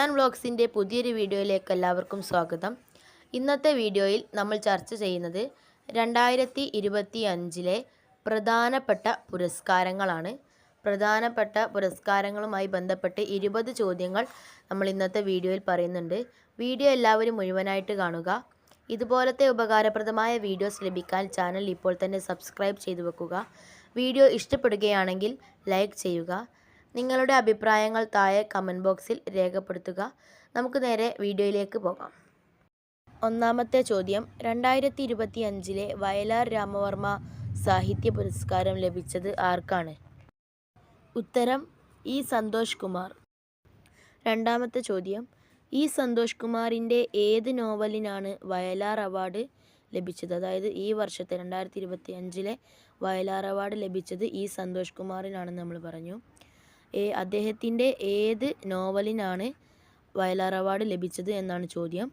റിസാൻ വ്ളോഗ്സിന്റെ പുതിയൊരു വീഡിയോയിലേക്ക് എല്ലാവർക്കും സ്വാഗതം. ഇന്നത്തെ വീഡിയോയിൽ നമ്മൾ ചർച്ച ചെയ്യുന്നത് രണ്ടായിരത്തി ഇരുപത്തി അഞ്ചിലെ പ്രധാനപ്പെട്ട പുരസ്കാരങ്ങളാണ്. പ്രധാനപ്പെട്ട പുരസ്കാരങ്ങളുമായി ബന്ധപ്പെട്ട് ഇരുപത് ചോദ്യങ്ങൾ നമ്മൾ ഇന്നത്തെ വീഡിയോയിൽ പറയുന്നുണ്ട്. വീഡിയോ എല്ലാവരും മുഴുവനായിട്ട് കാണുക. ഇതുപോലത്തെ ഉപകാരപ്രദമായ വീഡിയോസ് ലഭിക്കാൻ ചാനൽ ഇപ്പോൾ തന്നെ സബ്സ്ക്രൈബ് ചെയ്തു വെക്കുക. വീഡിയോ ഇഷ്ടപ്പെടുകയാണെങ്കിൽ ലൈക്ക് ചെയ്യുക. നിങ്ങളുടെ അഭിപ്രായങ്ങൾ താഴെ കമന്റ് ബോക്സിൽ രേഖപ്പെടുത്തുക. നമുക്ക് നേരെ വീഡിയോയിലേക്ക് പോകാം. ഒന്നാമത്തെ ചോദ്യം. രണ്ടായിരത്തി ഇരുപത്തി അഞ്ചിലെ വയലാർ രാമവർമ്മ സാഹിത്യ പുരസ്കാരം ലഭിച്ചത് ആർക്കാണ്? ഉത്തരം ഇ സന്തോഷ് കുമാർ. രണ്ടാമത്തെ ചോദ്യം. ഇ സന്തോഷ് കുമാറിന്റെ ഏത് നോവലിനാണ് വയലാർ അവാർഡ് ലഭിച്ചത്? അതായത് ഈ വർഷത്തെ രണ്ടായിരത്തി ഇരുപത്തി അഞ്ചിലെ വയലാർ അവാർഡ് ലഭിച്ചത് ഇ സന്തോഷ് കുമാറിനാണെന്ന് നമ്മൾ പറഞ്ഞു. അദ്ദേഹത്തിന്റെ ഏത് നോവലിനാണ് വയലാർ അവാർഡ് ലഭിച്ചത് എന്നാണ് ചോദ്യം.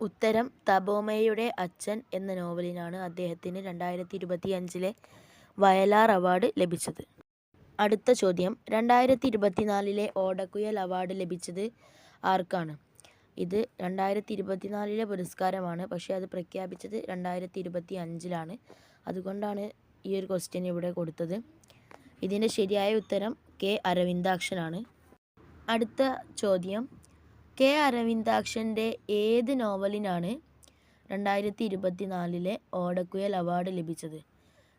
ഉത്തരം തപോമയുടെ അച്ഛൻ എന്ന നോവലിനാണ് അദ്ദേഹത്തിന് രണ്ടായിരത്തി ഇരുപത്തി അഞ്ചിലെ വയലാർ അവാർഡ് ലഭിച്ചത്. അടുത്ത ചോദ്യം രണ്ടായിരത്തി ഇരുപത്തിനാലിലെ ഓടക്കുയൽ അവാർഡ് ലഭിച്ചത് ആർക്കാണ്? ഇത് രണ്ടായിരത്തി ഇരുപത്തിനാലിലെ പുരസ്കാരമാണ് പക്ഷേ അത് പ്രഖ്യാപിച്ചത് രണ്ടായിരത്തി ഇരുപത്തി അഞ്ചിലാണ് അതുകൊണ്ടാണ് ഈ ഒരു ക്വസ്റ്റ്യൻ ഇവിടെ കൊടുത്തത്. ഇതിന്റെ ശരിയായ ഉത്തരം കെ അരവിന്ദാക്ഷനാണ്. അടുത്ത ചോദ്യം. കെ അരവിന്ദാക്ഷന്റെ ഏത് നോവലിനാണ് രണ്ടായിരത്തി ഇരുപത്തി നാലിലെ ഓടക്കുയൽ അവാർഡ് ലഭിച്ചത്?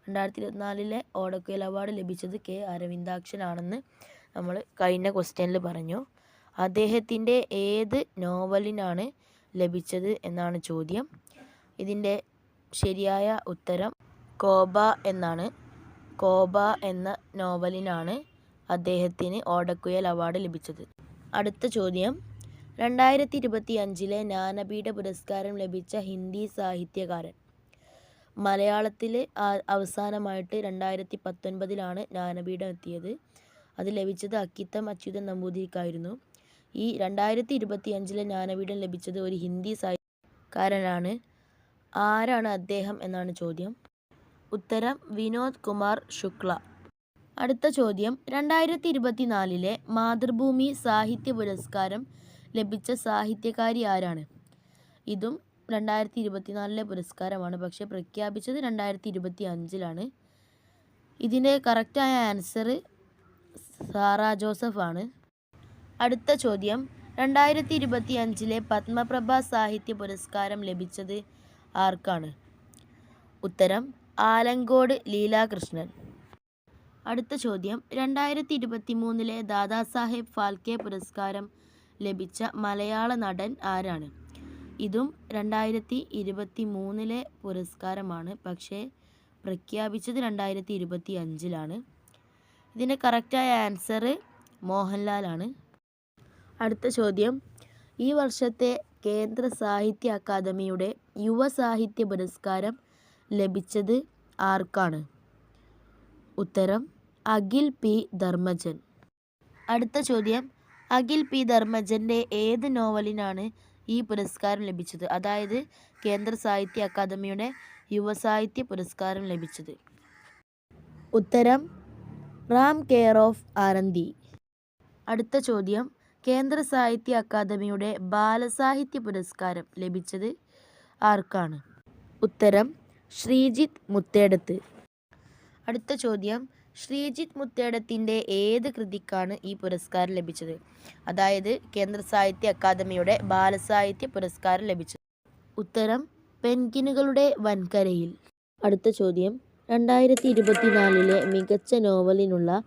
രണ്ടായിരത്തി ഇരുപത്തിനാലിലെ ഓടക്കുയൽ അവാർഡ് ലഭിച്ചത് കെ അരവിന്ദാക്ഷനാണെന്ന് നമ്മൾ കഴിഞ്ഞ ക്വസ്റ്റ്യനിൽ പറഞ്ഞു. അദ്ദേഹത്തിന്റെ ഏത് നോവലിനാണ് ലഭിച്ചത് എന്നാണ് ചോദ്യം. ഇതിന്റെ ശരിയായ ഉത്തരം കോബ എന്നാണ്. കോബ എന്ന നോവലിനാണ് അദ്ദേഹത്തിന് ഓടക്കുയൽ അവാർഡ് ലഭിച്ചത്. അടുത്ത ചോദ്യം. രണ്ടായിരത്തി ഇരുപത്തി അഞ്ചിലെ ജ്ഞാനപീഠ പുരസ്കാരം ലഭിച്ച ഹിന്ദി സാഹിത്യകാരൻ. മലയാളത്തിൽ അവസാനമായിട്ട് രണ്ടായിരത്തി പത്തൊൻപതിലാണ് ജ്ഞാനപീഠം എത്തിയത്. അത് ലഭിച്ചത് അക്കിത്തം അച്യുതൻ നമ്പൂതിരിക്കായിരുന്നു. ഈ രണ്ടായിരത്തി ഇരുപത്തി അഞ്ചിലെ ജ്ഞാനപീഠം ലഭിച്ചത് ഒരു ഹിന്ദി സാഹിത്യകാരനാണ്. ആരാണ് അദ്ദേഹം എന്നാണ് ചോദ്യം. ഉത്തരം വിനോദ് കുമാർ ശുക്ല. അടുത്ത ചോദ്യം. രണ്ടായിരത്തി ഇരുപത്തിനാലിലെ മാതൃഭൂമി സാഹിത്യ പുരസ്കാരം ലഭിച്ച സാഹിത്യകാരി ആരാണ്? ഇതും രണ്ടായിരത്തി ഇരുപത്തിനാലിലെ പുരസ്കാരമാണ്. പക്ഷേ പ്രഖ്യാപിച്ചത് രണ്ടായിരത്തി ഇരുപത്തി അഞ്ചിലാണ് ഇതിന്റെ കറക്റ്റായ ആൻസർ സാറ ജോസഫ് ആണ് അടുത്ത ചോദ്യം. രണ്ടായിരത്തി ഇരുപത്തി അഞ്ചിലെ പത്മപ്രഭ സാഹിത്യ പുരസ്കാരം ലഭിച്ചത് ആർക്കാണ്? ഉത്തരം ആലങ്കോട് ലീലാകൃഷ്ണൻ. അടുത്ത ചോദ്യം. രണ്ടായിരത്തി ഇരുപത്തി മൂന്നിലെ ദാദാസാഹേബ് ഫാൽക്കെ പുരസ്കാരം ലഭിച്ച മലയാള നടൻ ആരാണ്? ഇതും രണ്ടായിരത്തി ഇരുപത്തി മൂന്നിലെ പുരസ്കാരമാണ്. പക്ഷേ പ്രഖ്യാപിച്ചത് രണ്ടായിരത്തി ഇരുപത്തി അഞ്ചിലാണ് ഇതിന്റെ കറക്റ്റായ ആൻസർ മോഹൻലാലാണ്. അടുത്ത ചോദ്യം. ഈ വർഷത്തെ കേന്ദ്ര സാഹിത്യ അക്കാദമിയുടെ യുവ സാഹിത്യ പുരസ്കാരം ലഭിച്ചത് ആർക്കാണ്? ഉത്തരം അഖിൽ പി. ധർമ്മജൻ. അടുത്ത ചോദ്യം അഖിൽ പി. ധർമ്മജന്റെ ഏത് നോവലിനാണ് ഈ പുരസ്കാരം ലഭിച്ചത്? അതായത് കേന്ദ്ര സാഹിത്യ അക്കാദമിയുടെ യുവസാഹിത്യ പുരസ്കാരം ലഭിച്ചത്. ഉത്തരം റാം കെയർ ഓഫ് ആരന്തി അടുത്ത ചോദ്യം കേന്ദ്ര സാഹിത്യ അക്കാദമിയുടെ ബാലസാഹിത്യ പുരസ്കാരം ലഭിച്ചത് ആർക്കാണ്? ഉത്തരം ശ്രീജിത്ത് മുത്തേടത്ത്. അടുത്ത ചോദ്യം. ശ്രീജിത്ത് മുത്തേടത്തിന്റെ ഏത് കൃതിക്കാണ് ഈ പുരസ്കാരം ലഭിച്ചത്? അതായത് കേന്ദ്ര സാഹിത്യ അക്കാദമിയുടെ ബാലസാഹിത്യ പുരസ്കാരം ലഭിച്ചത്. ഉത്തരം പെൻഗിനുകളുടെ വൻകരയിൽ. അടുത്ത ചോദ്യം. രണ്ടായിരത്തി ഇരുപത്തിനാലിലെ മികച്ച നോവലിനുള്ള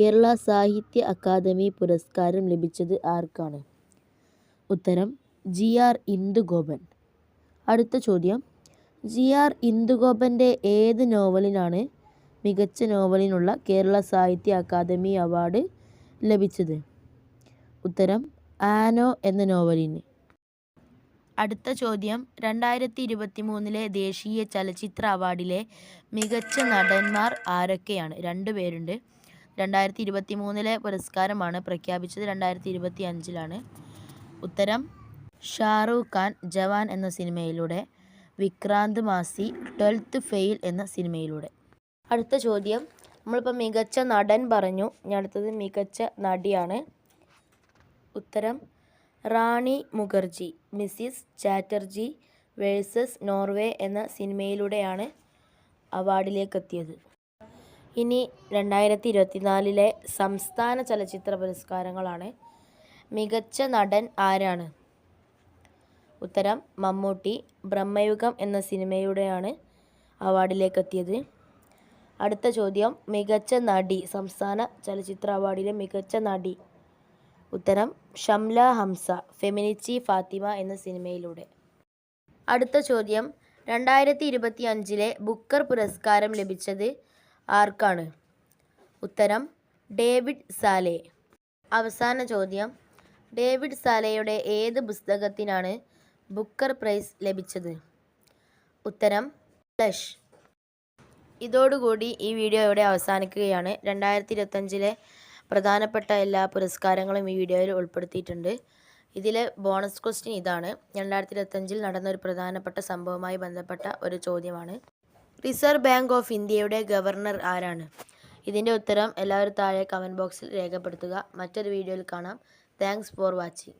കേരള സാഹിത്യ അക്കാദമി പുരസ്കാരം ലഭിച്ചത് ആർക്കാണ്? ഉത്തരം ജി ആർ ഇന്ദുഗോപൻ. അടുത്ത ചോദ്യം. ജി ആർ ഇന്ദുഗോപന്റെ ഏത് നോവലിനാണ് മികച്ച നോവലിനുള്ള കേരള സാഹിത്യ അക്കാദമി അവാർഡ് ലഭിച്ചത്. ഉത്തരം ആനോ എന്ന നോവലിന്. അടുത്ത ചോദ്യം രണ്ടായിരത്തി ഇരുപത്തി മൂന്നിലെ ദേശീയ ചലച്ചിത്ര അവാർഡിലെ മികച്ച നടന്മാർ ആരൊക്കെയാണ്? രണ്ട് പേരുണ്ട്. രണ്ടായിരത്തി ഇരുപത്തി മൂന്നിലെ പുരസ്കാരമാണ് പ്രഖ്യാപിച്ചത് രണ്ടായിരത്തി ഇരുപത്തി അഞ്ചിലാണ് ഉത്തരം ഷാറൂഖ് ഖാൻ ജവാൻ എന്ന സിനിമയിലൂടെ. വിക്രാന്ത് മാസി ട്വൽത്ത് ഫെയിൽ എന്ന സിനിമയിലൂടെ. അടുത്ത ചോദ്യം. നമ്മളിപ്പോൾ മികച്ച നടൻ പറഞ്ഞു. ഇനി അടുത്തത് മികച്ച നടിയാണ്. ഉത്തരം Rani Mukherjee Mrs Chatterjee versus Norway എന്ന സിനിമയിലൂടെയാണ് അവാർഡിലേക്ക് എത്തിയത് ഇനി രണ്ടായിരത്തി ഇരുപത്തിനാലിലെ സംസ്ഥാന ചലച്ചിത്ര പുരസ്കാരങ്ങളാണ്. മികച്ച നടൻ ആരാണ്? ഉത്തരം മമ്മൂട്ടി ബ്രഹ്മയുഗം എന്ന സിനിമയിലൂടെയാണ് അവാർഡിലേക്കെത്തിയത്. അടുത്ത ചോദ്യം. മികച്ച നടി. സംസ്ഥാന ചലച്ചിത്ര അവാർഡിലെ മികച്ച നടി. ഉത്തരം ഷംല ഹംസ. ഫെമിനിച്ചി ഫാത്തിമ എന്ന സിനിമയിലൂടെ. അടുത്ത ചോദ്യം. രണ്ടായിരത്തി ഇരുപത്തി അഞ്ചിലെ ബുക്കർ പുരസ്കാരം ലഭിച്ചത് ആർക്കാണ്? ഉത്തരം ഡേവിഡ് സാലെ. അവസാന ചോദ്യം. ഡേവിഡ് സാലയുടെ ഏത് പുസ്തകത്തിനാണ് ബുക്കർ പ്രൈസ് ലഭിച്ചത്? ഉത്തരം ഫ്ലഷ് ഇതോടുകൂടി ഈ വീഡിയോ ഇവിടെ അവസാനിക്കുകയാണ്. രണ്ടായിരത്തി ഇരുപത്തഞ്ചിലെ പ്രധാനപ്പെട്ട എല്ലാ പുരസ്കാരങ്ങളും ഈ വീഡിയോയിൽ ഉൾപ്പെടുത്തിയിട്ടുണ്ട്. ഇതിലെ ബോണസ് ക്വസ്റ്റ്യൻ ഇതാണ്. രണ്ടായിരത്തി ഇരുപത്തഞ്ചിൽ നടന്ന ഒരു പ്രധാനപ്പെട്ട സംഭവവുമായി ബന്ധപ്പെട്ട ഒരു ചോദ്യമാണ്. റിസർവ് ബാങ്ക് ഓഫ് ഇന്ത്യയുടെ ഗവർണർ ആരാണ്? ഇതിന്റെ ഉത്തരം എല്ലാവരും താഴെ കമന്റ് ബോക്സിൽ രേഖപ്പെടുത്തുക. മറ്റൊരു വീഡിയോയിൽ കാണാം. Thanks for watching.